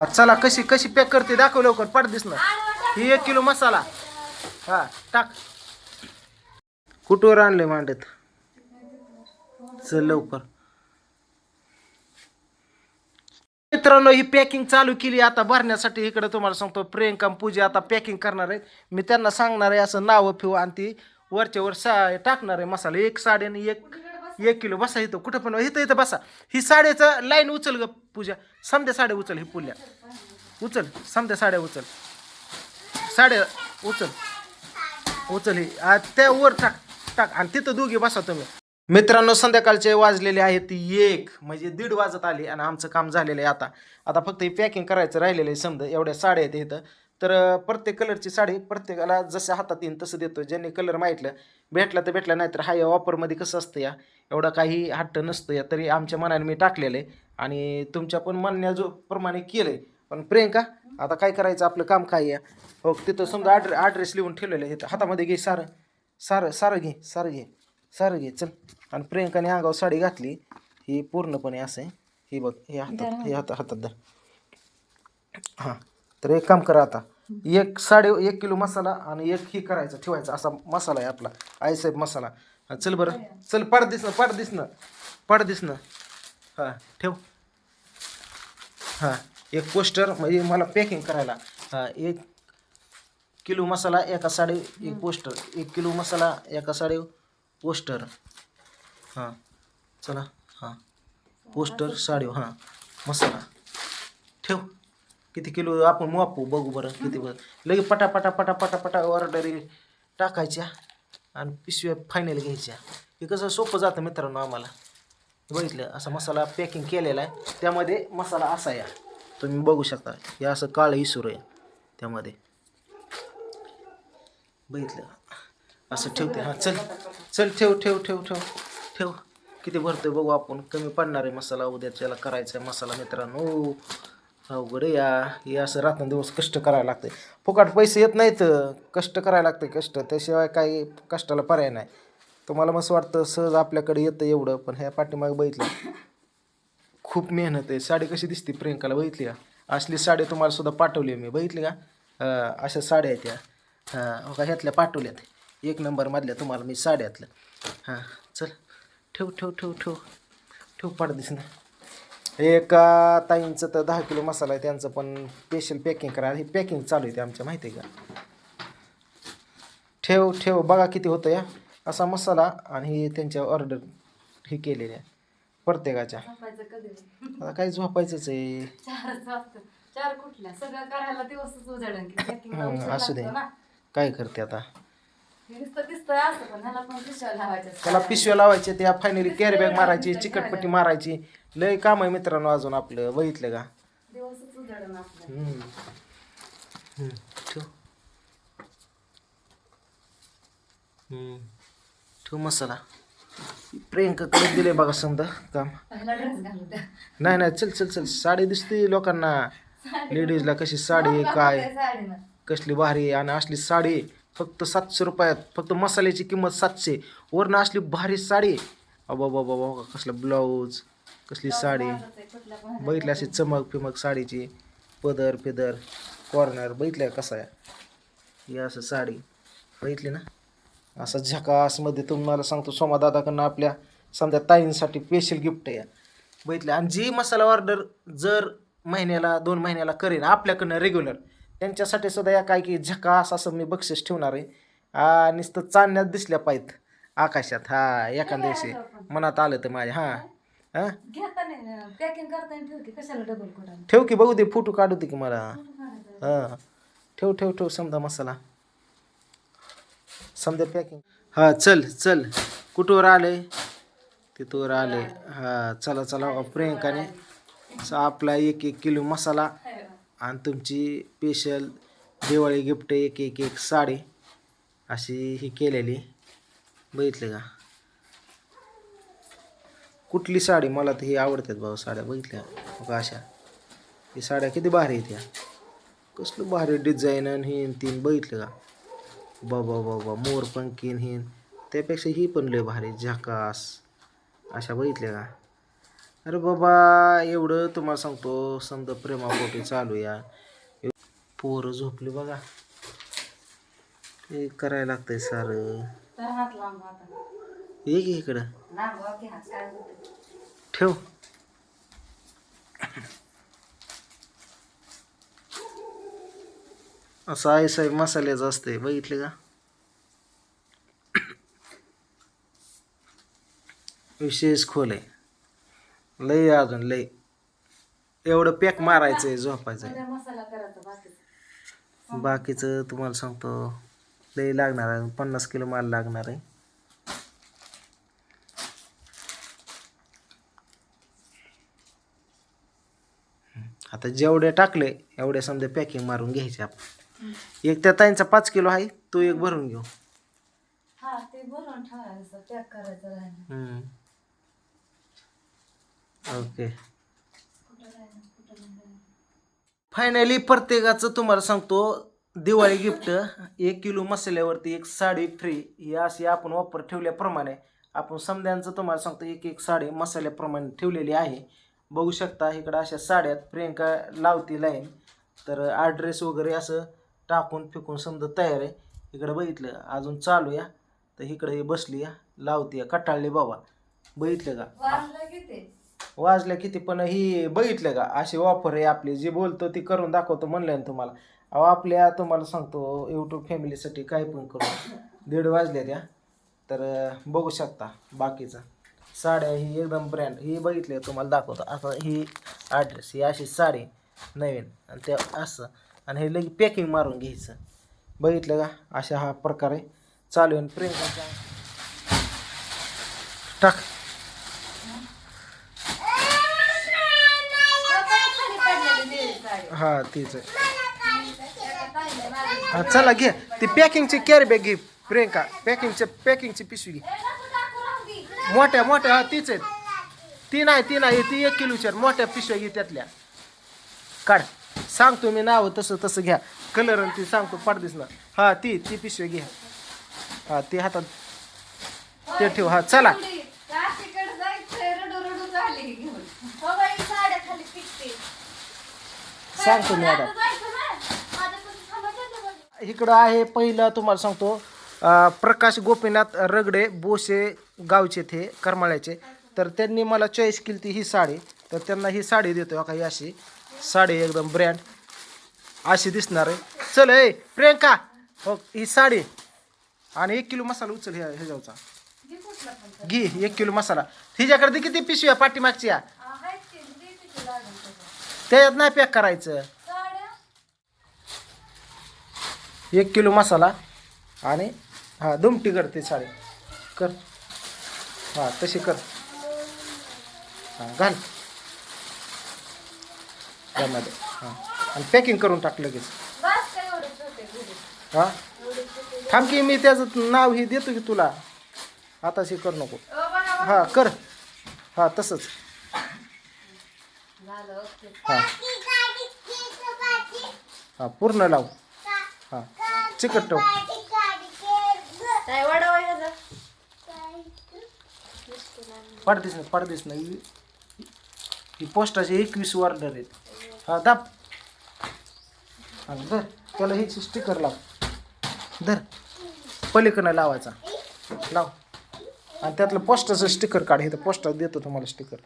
चला कशी कशी पॅक करते दाखव लवकर पाठ दिसणार ही एक किलो मसाला. हा टाक. कुठवर आणले मांडत? चल लवकर. मित्रांनो ही पॅकिंग चालू केली. आता भरण्यासाठी इकडे तुम्हाला सांगतो प्रियंका पूजा आता पॅकिंग करणार आहे मी त्यांना सांगणार आहे असं नावं फिव आणि ती वरच्या वर सा टाकणार आहे मसाला. एक साडे आणि एक एक किलो बसा इथं कुठं पण इथं इथं बसा. ही साड्याचं लाईन उचल ग पूजा. समध्या साड्या उचल ही पुल्या उचल समध्या साड्या उचल. साड्या उचल. उचल ही. त्या वर टाक टाक. आणि तिथं दोघी बसा तुम्ही. मित्रांनो संध्याकाळचे वाजलेले आहेत एक म्हणजे दीड वाजत आली आणि आमचं काम झालेलं आहे आता. आता फक्त हे पॅकिंग करायचं राहिलेलं आहे समजा एवढ्या साड्या आहेत इथं. तर प्रत्येक कलरची साडी प्रत्येकाला जसं हातात येईन तसं देतो ज्यांनी कलर माहितलं भेटला तर भेटला नाही तर हा या ऑफरमध्ये कसं असतं या? एवढा काही हट्ट नसतं या. तरी आमच्या मनाने मी टाकलेलं आहे. आणि तुमच्या पण म्हणण्या जो प्रमाणे केलं आहे. पण प्रियंका आता काय करायचं? आपलं काम काय आहे हो तिथं समजा ॲड्रे ॲड्रेस लिहून ठेवलेलं आहे. हातामध्ये घे सारं. सारं सारं घे सारं घे. सारं घे चल. आणि प्रियंकाने अंगावर साडी घातली. ही पूर्णपणे असं आहे. ही बघ हे हातात हे हातात हातात धर. हां. तर एक काम करा आता. एक साडे एक किलो मसाला आणि एक ही करायचं ठेवायचा. असा मसाला आहे आपला. आईसाहेब मसाला. चल बरं. चल पाड दिसणं पाड दिसणं पाड दिसणं हां ठेव. हां एक पोस्टर म्हणजे मला पॅकिंग करायला. हां एक किलो मसाला एका साडी एक पोस्टर. एक किलो मसाला एका साडे पोस्टर. हां चला. हां पोस्टर साडे हां मसाला. ठेव. किती किलो आपण मापू बघू बरं किती बरं. लगे पटा पटा पटा पटा पटा ऑर्डरी टाकायच्या आणि पिशव्या फायनल घ्यायच्या. हे कसं सोपं जातं मित्रांनो आम्हाला. बघितलं? असा मसाला पॅकिंग केलेला आहे. त्यामध्ये मसाला असा या. तुम्ही बघू शकता. हे असं काळं इसुर आहे त्यामध्ये. बघितलं? असं ठेवते. हां चल. चल ठेव ठेव ठेव ठेव. ठेव. किती भरतोय बघू आपण. कमी पडणार आहे मसाला. उद्या त्याला करायचा आहे मसाला मित्रांनो. अवघड आहे. या हे असं रात्रंदिवस कष्ट करायला लागते फुकाट पैसे येत नाहीत. कष्ट करायला लागते कष्ट. त्याशिवाय काही कष्टाला पर्याय नाही. तुम्हाला मस्त वाटतं सहज आपल्याकडे येतं एवढं पण ह्या पाठीमागे बघितलं. खूप मेहनत आहे. साडी कशी दिसते प्रियंकाला बघितली का? असली साडी तुम्हाला सुद्धा पाठवली मी. बघितली का? अशा साड्या आहेत त्या हां का ह्यातल्या पाठवल्यात एक नंबरमधल्या तुम्हाला मी साड्यातल्या हां चल. ठेव ठेव ठेव ठेव. ठेव दिस नाही एका ताईंचं तर दहा किलो मसाला आहे त्यांचं पण स्पेशल पॅकिंग करा. ही पॅकिंग चालू आहे ते आमच्या माहिती आहे का? ठेव ठेव बघा किती होतं या. असा मसाला आणि हे त्यांच्या ऑर्डर हे केलेल्या प्रत्येकाच्या. झोपायचं कधी? आता काय झोपायचंच आहे? चार कुठल्या? सगळं करायला दिवसच असू दे. काय करते आता? नुसतं दिसतंय असं पण ह्याला पण पिशव्या लावायच्या त्याला पिशव्या लावायच्या त्या फायनली कॅरी बॅग मारायची चिकटपट्टी मारायची. लय काम आहे मित्रांनो अजून आपलं बघितलं का? दिवसच उजाडन आपलं हम्म. हम्म, ठेव. हम्म, ठेव मसाला. प्रियंकाकडे दिले बघा समजा काम. पहिला ड्रेस घालू द्या. नाही नाही चल चल चल. साडी दिसते लोकांना. लेडीजला कशी साडी आहे काय? कसली भारी आहे आणि असली साडी. फक्त सातशे रुपयात फक्त मसाल्याची किंमत सातशे. वरनं असली भारी साडी. अबा बाबा बाबा कसला ब्लाऊज कसली साडी. बघितली अशी चमक फिमक साडीची. पदर पिदर कॉर्नर बघितलं कसं आहे? ही असं साडी. बघितली ना? असं झकासमध्ये तुम्हाला सांगतो सोमादादाकडनं आपल्या समजा ताईंसाठी स्पेशल गिफ्ट आहे. बघितलं आणि जी मसाला ऑर्डर जर महिन्याला दोन महिन्याला करेन आपल्याकडनं रेग्युलर त्यांच्यासाठी सुद्धा या काय की झकास असं मी बक्षीस ठेवणार आहे. नुसतं चांदण्यात दिसल्या पाहिजेत आकाशात. हा एका दिवशी मनात आलं तर माझ्या. हां हां? ठेव की बघू दे फोटो काढू दे की मला. हां ठेव ठेव ठेव समजा मसाला. समजा पॅकिंग हां चल चल. कुठवर आले? तिथवर आले. हां चला चला प्रियंकाने आपला एक एक किलो मसाला आणि तुमची स्पेशल दिवाळी गिफ्ट एक एक एक साडी अशी ही केलेली. बघितले का? कुठली साडी मला तर ही आवडतात भाऊ साड्या. बघितल्या का? अशा. ही साड्या किती भारी आहेत ह्या कसलं भारी डिझाईन आणि हिन तीन. बघितलं का? बाबा बाबा मोर पंखीन हिन त्यापेक्षा ही पण लय भारी. झाकास. अशा बघितल्या का? अरे बाबा एवढं तुम्हाला सांगतो समजा प्रेमापोटी चालू या. पोरं झोपली बघा. हे करायला लागतंय सारं. ये की इकडं. ठेव. असं आई साहेब मसाल्याचं असतंय बघितले का? विशेष खोल आहे. लय आहे अजून लय एवढं पॅक सगळा मसाला करायचा बाकीचा. बाकीचं तुम्हाला सांगतो लय लागणार आहे. पन्नास किलो माल लागणार आहे. आता जेवढे टाकले एवढे समजा पॅकिंग मारून घ्यायचे आपण. एक त्या ताईंचा पाच किलो आहे तो एक भरून घेऊ. हा ते भरून ठेवायचं पॅक करायचं राहिलं. हम्म. ओके. फायनली प्रत्येकाचं तुम्हाला सांगतो दिवाळी गिफ्ट एक किलो मसाल्यावरती एक साडी फ्री ही अशी आपण वापर ठेवल्याप्रमाणे आपण समद्यांचं तुम्हाला सांगतो एक एक साडी मसाल्याप्रमाणे ठेवलेली आहे. बघू शकता इकडं अशा साड्यात प्रियंका लावती लाईन तर ॲड्रेस वगैरे असं टाकून फेकून समजा तयार आहे. इकडं बघितलं अजून चालू या तर इकडं बसली या लावती या कटाळली बाबा. बघितलं का? वाजल्या किती पण ही बघितलं का? अशी ऑफर आहे आपली. जी बोलतो ती करून दाखवतो म्हणलं ना तुम्हाला. अहो आपल्या तुम्हाला सांगतो यूट्यूब फॅमिलीसाठी काय पण करू. दीड वाजल्या त्या. तर बघू शकता बाकीचं. साड्या ही एकदम ब्रँड ही बघितली तुम्हाला दाखवतो. असं ही ॲड्रेस ही अशी साडी नवीन. आणि ते असं. आणि हे लगे पॅकिंग मारून घ्यायचं. बघितलं का? अशा हा प्रकारे चालू आहे. प्रेम टाक खाली पडलेली निळी साडी. हा तीच आहे. हा चला घे. ती पॅकिंगची कॅरी बॅग घे प्रियंका. पॅकिंगचे पॅकिंगची पिशवी घे. मोठ्या मोठ्या हा तीच आहेत. ती नाही ती नाही ती एक किलोच्या मोठ्या पिशव्या घे त्यातल्या. काढ. सांगतो मी नाव तसं तसं घ्या. कलर आणि ती सांगतो पडदेस ना. हा ती ती पिशवी घ्या हा ती हातात ते ठेव. हा चला. झाली घेऊन. हो बाई, साड्या खाली पिकते. सांगतो मी आता. इकडं आहे पहिलं तुम्हाला सांगतो अं, प्रकाश गोपीनाथ रगडे बोसे गावचे ते करमाळ्याचे. तर त्यांनी मला चॉईस केली ती ही साडी. तर त्यांना ही साडी देतो काही अशी. साडी एकदम ब्रँड अशी दिसणार आहे. चल ए प्रियंका. हो ही साडी. आणि एक किलो मसाला उचल ह्या ह्याच्यावरचा. घे घे एक किलो मसाला. हिच्याकडे दे किती पिशव्या पाठीमागच्या आ, आहेत की, दे किती लागेल त्याच्यात. नाही पॅक करायचं. एक किलो मसाला आणि हा दुमटी करते साडी कर. हा तशी कर. हा घाल. त्यामध्ये हां. आणि पॅकिंग करून टाक लगेच. हां? हा थांब की मी त्याचं नाव ही देतो की तुला. आताशी कर नको. हां हा कर. हा तसंच. हा हा पूर्ण लाव. हा. चिकट ठेव? पडदिस नाही पडदिस नाही. ही पोस्टाची एकवीस ऑर्डर आहेत. हा दाब. हा धर. त्याला ही स्टिकर लाव. धर. पलीकडनं लावायचा. लाव. आणि त्यातलं पोस्टाचं स्टिकर काढ. इथं पोस्टात देतो तुम्हाला स्टिकर